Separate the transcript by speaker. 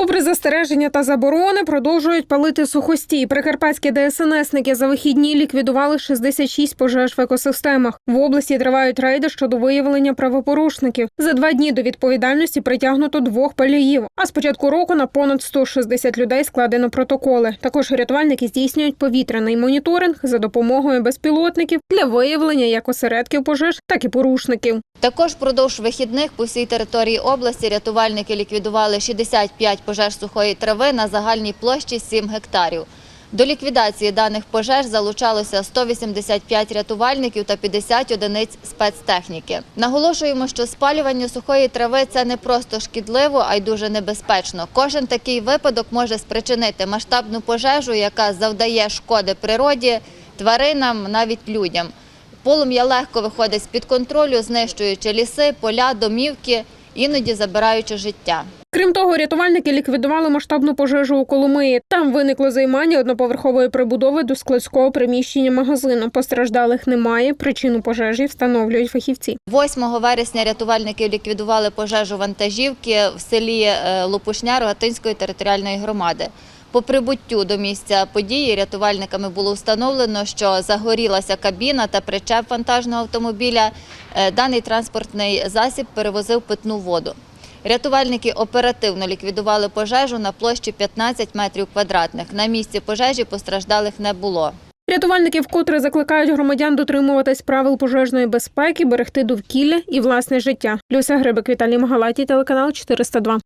Speaker 1: Попри застереження та заборони, продовжують палити сухостій. Прикарпатські ДСНСники за вихідні ліквідували 66 пожеж в екосистемах. В області тривають рейди щодо виявлення правопорушників. За два дні до відповідальності притягнуто двох паліїв. А з початку року на понад 160 людей складено протоколи. Також рятувальники здійснюють повітряний моніторинг за допомогою безпілотників для виявлення як осередків пожеж, так і порушників.
Speaker 2: Також впродовж вихідних по всій території області рятувальники ліквідували 65 пожеж сухої трави на загальній площі 7 гектарів. До ліквідації даних пожеж залучалося 185 рятувальників та 50 одиниць спецтехніки. Наголошуємо, що спалювання сухої трави – це не просто шкідливо, а й дуже небезпечно. Кожен такий випадок може спричинити масштабну пожежу, яка завдає шкоди природі, тваринам, навіть людям. Полум'я легко виходить з-під контролю, знищуючи ліси, поля, домівки, іноді забираючи життя.
Speaker 1: Крім того, рятувальники ліквідували масштабну пожежу у Коломиї. Там виникло займання одноповерхової прибудови до складського приміщення магазину. Постраждалих немає. Причину пожежі встановлюють фахівці.
Speaker 2: 8 вересня рятувальники ліквідували пожежу вантажівки в селі е, Лопушня Рогатинської територіальної громади. По прибуттю до місця події рятувальниками було встановлено, що загорілася кабіна та причеп вантажного автомобіля. Е, Даний транспортний засіб перевозив питну воду. Рятувальники оперативно ліквідували пожежу на площі 15 метрів квадратних. На місці пожежі постраждалих не було.
Speaker 1: Рятувальники вкотре закликають громадян дотримуватись правил пожежної безпеки, берегти довкілля і власне життя. Люся Грибик, Віталій Магалаті, телеканал 402.